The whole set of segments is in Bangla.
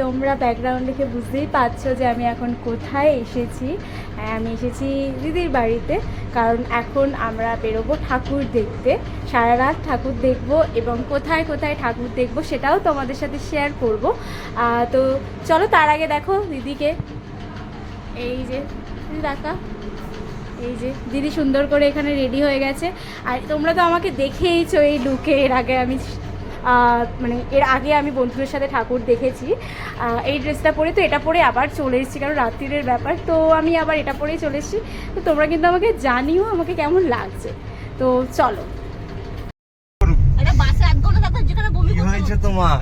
তোমরা ব্যাকগ্রাউন্ড দেখে বুঝতেই পারছ যে আমি এখন কোথায় এসেছি। আমি এসেছি দিদির বাড়িতে, কারণ এখন আমরা বেরোবো ঠাকুর দেখতে। সারা রাত ঠাকুর দেখব এবং কোথায় কোথায় ঠাকুর দেখব সেটাও তোমাদের সাথে শেয়ার করব। তো চলো তার আগে দেখো দিদিকে। এই যে দেখা এই যে, দিদি সুন্দর করে এখানে রেডি হয়ে গেছে। আর তোমরা তো আমাকে দেখেইছো এই লুকে এর আগে আমি মানে এর আগে আমি বন্ধুদের সাথে ঠাকুর দেখেছি। এই ড্রেসটা পরে তো এটা পরে আবার চলে এসেছি কারণ রাত্রিরের ব্যাপার। তো আমি আবার এটা পরেই চলে এসেছি। তো তোমরা কিন্তু আমাকে জানিও আমাকে কেমন লাগছে। তো চলো। হয়েছে তোমার?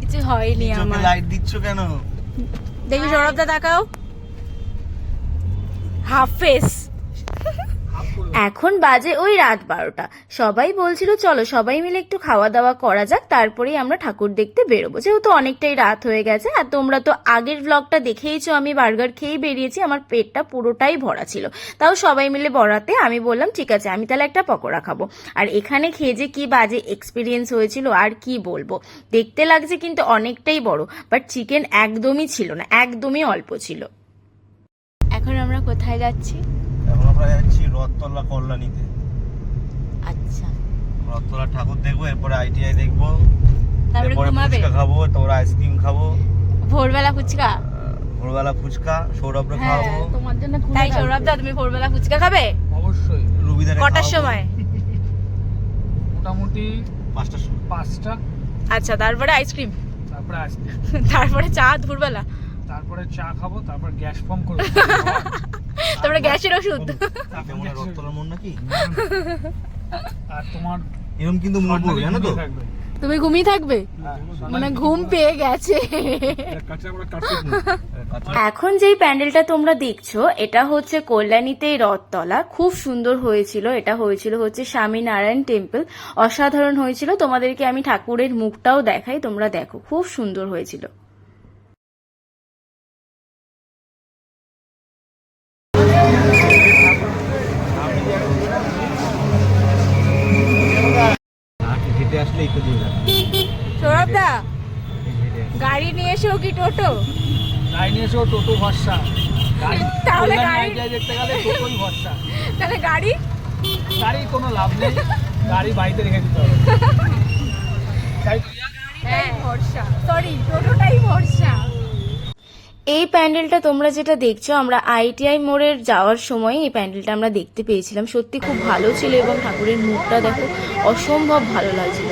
কিছু হয়নি আমার। লাইট দিচ্ছ কেন? দেখি সৌরভদা তাকাও হাফ ফেস এখন বাজে ওই রাত বারোটা। সবাই বলছিল, চলো সবাই মিলে একটু খাওয়া দাওয়া করা যাক, তারপরেই আমরা ঠাকুর দেখতে বেরোবো। যেহেতু অনেকটাই রাত হয়ে গেছে, আর তোমরা তো আগের ব্লগটা দেখেইছো, আমি বার্গার খেয়েই বেরিয়েছি, আমার পেটটা পুরোটাই ভরা ছিল। তাও সবাই মিলে বড়াতে আমি বললাম, ঠিক আছে, আমি তাহলে একটা পকোড়া খাব। আর এখানে খেয়ে যে কি বাজে এক্সপিরিয়েন্স হয়েছিল, আর কি বলব? দেখতে লাগছে কিন্তু অনেকটাই বড় বাট চিকেন একদমই ছিল না, একদমই অল্প ছিল। এখন আমরা কোথায় যাচ্ছি? আমরা যাচ্ছি রথতলা কল্যাণীতে। আচ্ছা। রথতলা ঠাকুর দেখব এরপরে আইটিআই দেখব তারপরে ফুচকা খাব তারপরে আইসক্রিম খাব। ভোরবেলা ফুচকা? ভোরবেলা ফুচকা সৌরভরে হ্যাঁ খাওয়াবো তোমার জন্য তাই সৌরভ দা তুমি ভোরবেলা ফুচকা খাবে? অবশ্যই রুবিদারে কটার সময়? মোটামুটি পাঁচটার সময়। পাঁচটা? আচ্ছা তারপরে আইসক্রিম? তারপরে আসবে তারপরে চা দুপুরবেলা? তারপরে চা খাব তারপর গ্যাস ফর্ম করব। তারপরে গ্যাসের ওষুধ। তাতে মনে হয় মন নাকি? আর তোমার এরকম কিন্তু মনে পড়বে জানো তো? তুমি ঘুমিয়ে থাকবে? মানে ঘুম পেয়ে গেছে। কাছে আমরা কাটতে কাঁচা- এখন যেই প্যান্ডেলটা তোমরা দেখছ এটা হচ্ছে কল্যাণীতে রথতলা। খুব সুন্দর হয়েছিল। এটা হয়েছিল হচ্ছে স্বামীনারায়ণ টেম্পল। অসাধারণ হয়েছিল। তোমাদেরকে আমি ঠাকুরের মুখটাও দেখাই তোমরা দেখো। খুব সুন্দর হয়েছিল। দা গাড়ি নিয়ে এসো কি টোটো? লাইনে এসেও টোটো ভরসা। গাড়ি তাহলে গাড়ি- দেখতে গেলে টোটোই ভরসা। তাহলে গাড়ি? গাড়ির কোনো লাভ নেই গাড়ি বাড়িতে রেখে দিতে হবে। হ্যাঁ ভরসা। সরি টোটোটাই ভরসা। এই প্যান্ডেলটা তোমরা যেটা দেখছ আমরা আইটিআই মোড়ের যাওয়ার সময় এই প্যান্ডেলটা আমরা দেখতে পেয়েছিলাম। সত্যি খুব ভালো ছিল এবং ঠাকুরের মুখটা দেখো অসম্ভব ভালো লাগছিল।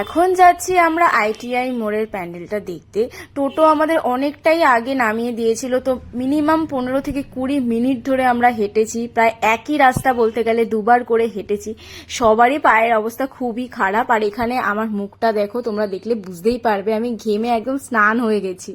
এখন যাচ্ছি আমরা আইটিআই মোড়ের প্যান্ডেলটা দেখতে। টোটো আমাদের অনেকটাই আগে নামিয়ে দিয়েছিল, তো মিনিমাম পনেরো থেকে কুড়ি মিনিট ধরে আমরা হেঁটেছি। প্রায় একই রাস্তা বলতে গেলে দুবার করে হেঁটেছি। সবারই পায়ের অবস্থা খুবই খারাপ, আর এখানে আমার মুখটা দেখো, তোমরা দেখলে বুঝতেই পারবে, আমি ঘেমে একদম স্নান হয়ে গেছি।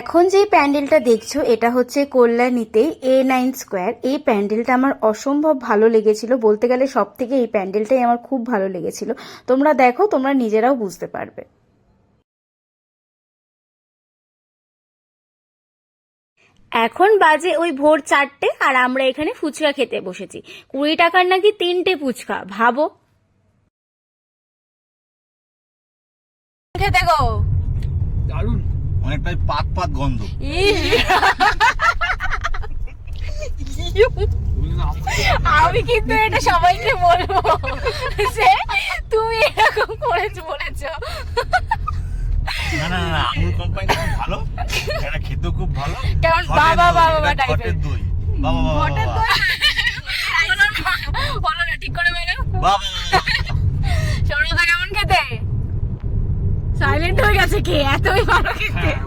এখন যে প্যান্ডেলটা দেখছ এটা হচ্ছে কল্যাণীতে এ নাইন স্কোয়ার এই প্যান্ডেলটা আমার অসম্ভব ভালো লেগেছিল। বলতে গেলে সব থেকে এই প্যান্ডেলটাই আমার খুব ভালো লেগেছিল। তোমরা দেখো তোমরা নিজেরাও বুঝতে পারবে। এখন বাজে ওই ভোর চারটে আর আমরা এখানে ফুচকা খেতে বসেছি। কুড়ি টাকার নাকি তিনটে ফুচকা ভাবো। খেতে গো। দারুণ। অনেকটাই পাত পাত গন্ধ। আমি কিন্তু এটা সবাইকে বলব যে তুমি এরকম করেছ বলেছ। না না না আমুল কোম্পানি খুব ভালো এটা খেতেও খুব ভালো। কেমন? ঘটের বাবা বাবা এর। দই। বাবা বাবা বাবা হলো না ঠিক করে বেরো বাবা সরলতা কেমন খেতে সাইলেন্ট হয়ে গেছে কে? এতই ভালো খেতে। হ্যাঁ,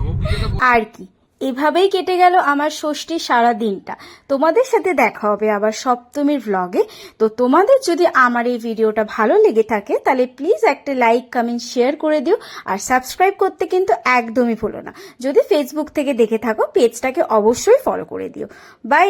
আর কি এভাবেই কেটে গেল আমার ষষ্ঠীর সারা দিনটা তোমাদের সাথে দেখা হবে আবার সপ্তমীর ভ্লগে তো তোমাদের যদি আমার এই ভিডিওটা ভালো লেগে থাকে তাহলে প্লিজ একটা লাইক কমেন্ট শেয়ার করে দিও। আর সাবস্ক্রাইব করতে কিন্তু একদমই ভুলো না। যদি ফেসবুক থেকে দেখে থাকো পেজটাকে অবশ্যই ফলো করে দিও। বাই